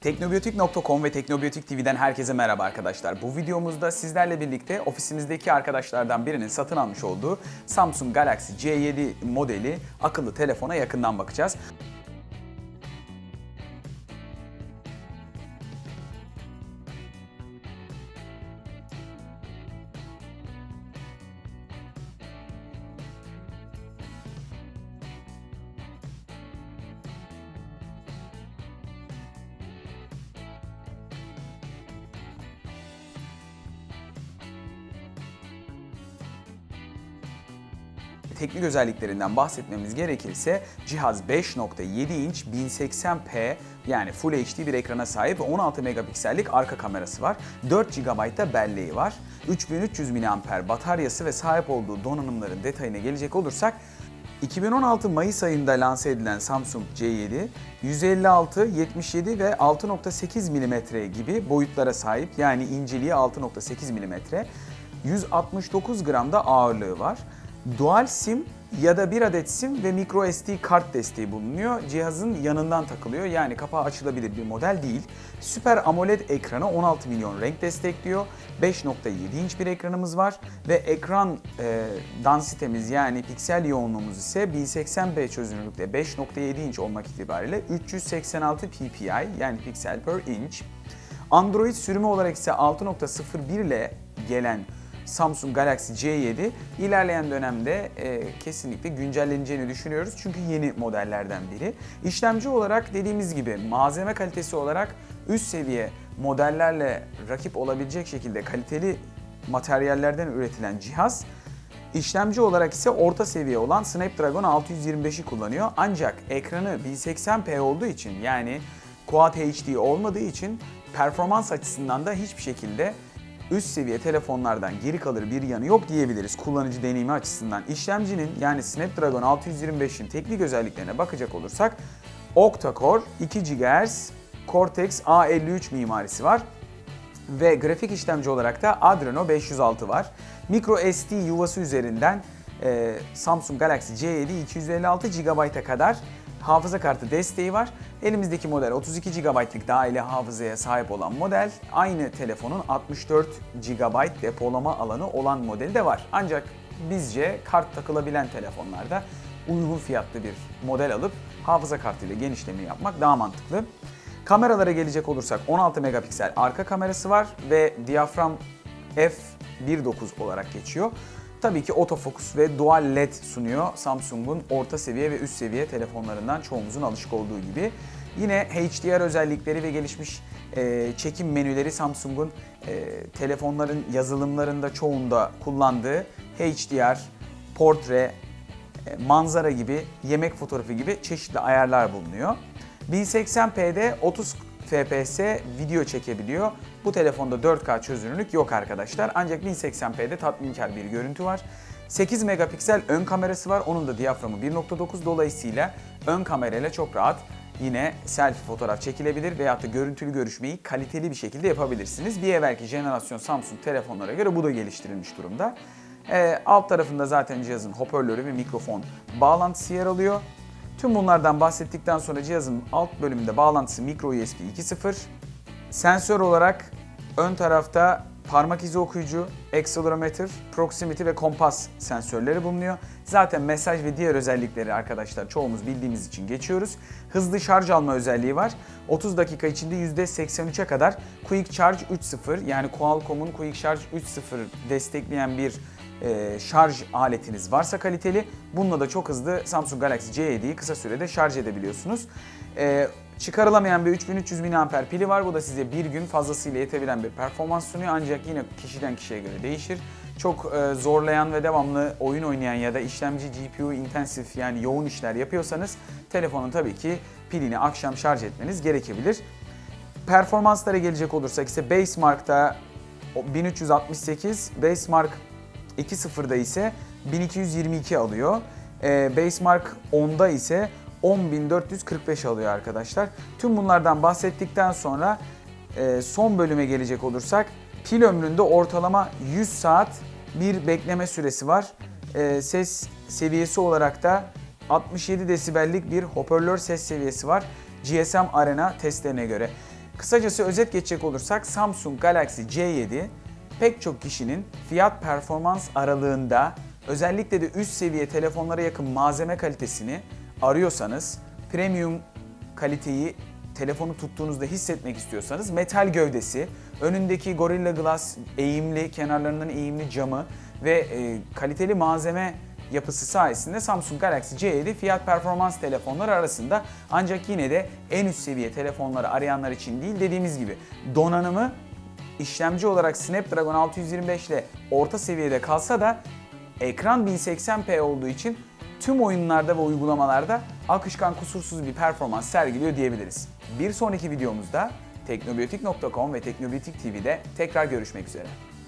Teknobiyotik.com ve Teknobiyotik TV'den herkese merhaba arkadaşlar. Bu videomuzda sizlerle birlikte ofisimizdeki arkadaşlardan birinin satın almış olduğu Samsung Galaxy C7 modeli akıllı telefona yakından bakacağız. Teknik özelliklerinden bahsetmemiz gerekirse cihaz 5.7 inç 1080p yani Full HD bir ekrana sahip ve 16 megapiksellik arka kamerası var. 4 GB da belleği var. 3300 mAh bataryası ve sahip olduğu donanımların detayına gelecek olursak 2016 Mayıs ayında lanse edilen Samsung C7 156, 77 ve 6.8 mm gibi boyutlara sahip yani inceliği 6.8 mm. 169 gram da ağırlığı var. Dual SIM ya da bir adet SIM ve micro SD kart desteği bulunuyor. Cihazın yanından takılıyor yani kapağı açılabilir bir model değil. Süper AMOLED ekranı 16 milyon renk destekliyor. 5.7 inç bir ekranımız var ve ekran e, dansitemiz yani piksel yoğunluğumuz ise 1080p çözünürlükte 5.7 inç olmak itibariyle 386 ppi yani piksel per inch. Android sürümü olarak ise 6.01 ile gelen Samsung Galaxy C7 ilerleyen dönemde e, kesinlikle güncelleneceğini düşünüyoruz. Çünkü yeni modellerden biri. İşlemci olarak dediğimiz gibi malzeme kalitesi olarak üst seviye modellerle rakip olabilecek şekilde kaliteli materyallerden üretilen cihaz İşlemci olarak ise orta seviye olan Snapdragon 625'i kullanıyor. Ancak ekranı 1080p olduğu için yani Quad HD olmadığı için performans açısından da hiçbir şekilde üst seviye telefonlardan geri kalır bir yanı yok diyebiliriz kullanıcı deneyimi açısından. İşlemcinin yani Snapdragon 625'in teknik özelliklerine bakacak olursak octa-core 2 GHz Cortex A53 mimarisi var ve grafik işlemci olarak da Adreno 506 var. Micro SD yuvası üzerinden e, Samsung Galaxy C7 256 GB'a kadar hafıza kartı desteği var. Elimizdeki model 32 GB'lık dahili hafızaya sahip olan model. Aynı telefonun 64 GB depolama alanı olan modeli de var. Ancak bizce kart takılabilen telefonlarda uygun fiyatlı bir model alıp hafıza kartıyla genişleme yapmak daha mantıklı. Kameralara gelecek olursak 16 megapiksel arka kamerası var ve diyafram f1.9 olarak geçiyor. Tabii ki otofokus ve dual led sunuyor Samsung'un orta seviye ve üst seviye telefonlarından çoğumuzun alışık olduğu gibi. Yine HDR özellikleri ve gelişmiş e, çekim menüleri Samsung'un e, telefonların yazılımlarında çoğunda kullandığı HDR, portre, e, manzara gibi, yemek fotoğrafı gibi çeşitli ayarlar bulunuyor. 1080p'de 30 FPS video çekebiliyor. Bu telefonda 4K çözünürlük yok arkadaşlar. Ancak 1080p'de tatminkar bir görüntü var. 8 megapiksel ön kamerası var. Onun da diyaframı 1.9 dolayısıyla ön kamerayla çok rahat yine selfie fotoğraf çekilebilir veyahut da görüntülü görüşmeyi kaliteli bir şekilde yapabilirsiniz. Bir evvelki jenerasyon Samsung telefonlara göre bu da geliştirilmiş durumda. Ee, alt tarafında zaten cihazın hoparlörü ve mikrofon bağlantısı yer alıyor. Tüm bunlardan bahsettikten sonra cihazın alt bölümünde bağlantısı micro USB 2.0. Sensör olarak ön tarafta parmak izi okuyucu, accelerometer, proximity ve kompas sensörleri bulunuyor. Zaten mesaj ve diğer özellikleri arkadaşlar çoğumuz bildiğimiz için geçiyoruz. Hızlı şarj alma özelliği var. 30 dakika içinde %83'e kadar Quick Charge 3.0 yani Qualcomm'un Quick Charge 3.0 destekleyen bir e, şarj aletiniz varsa kaliteli bununla da çok hızlı Samsung Galaxy C7'yi kısa sürede şarj edebiliyorsunuz. E, çıkarılamayan bir 3300 mAh pili var. Bu da size bir gün fazlasıyla yetebilen bir performans sunuyor. Ancak yine kişiden kişiye göre değişir. Çok e, zorlayan ve devamlı oyun oynayan ya da işlemci GPU intensif yani yoğun işler yapıyorsanız telefonun tabii ki pilini akşam şarj etmeniz gerekebilir. Performanslara gelecek olursak ise Basemark'ta 1368, Basemark 2.0'da ise 1222 alıyor. E, Basemark 10'da ise 10.445 alıyor arkadaşlar. Tüm bunlardan bahsettikten sonra e, son bölüme gelecek olursak pil ömründe ortalama 100 saat bir bekleme süresi var. E, ses seviyesi olarak da 67 desibellik bir hoparlör ses seviyesi var GSM Arena testlerine göre. Kısacası özet geçecek olursak Samsung Galaxy C7 pek çok kişinin fiyat performans aralığında özellikle de üst seviye telefonlara yakın malzeme kalitesini arıyorsanız, premium kaliteyi telefonu tuttuğunuzda hissetmek istiyorsanız metal gövdesi, önündeki Gorilla Glass eğimli, kenarlarının eğimli camı ve e, kaliteli malzeme yapısı sayesinde Samsung Galaxy C7 fiyat performans telefonları arasında. Ancak yine de en üst seviye telefonları arayanlar için değil dediğimiz gibi donanımı işlemci olarak Snapdragon 625 ile orta seviyede kalsa da ekran 1080p olduğu için tüm oyunlarda ve uygulamalarda akışkan kusursuz bir performans sergiliyor diyebiliriz. Bir sonraki videomuzda teknobiyotik.com ve Teknobiyotik TV'de tekrar görüşmek üzere.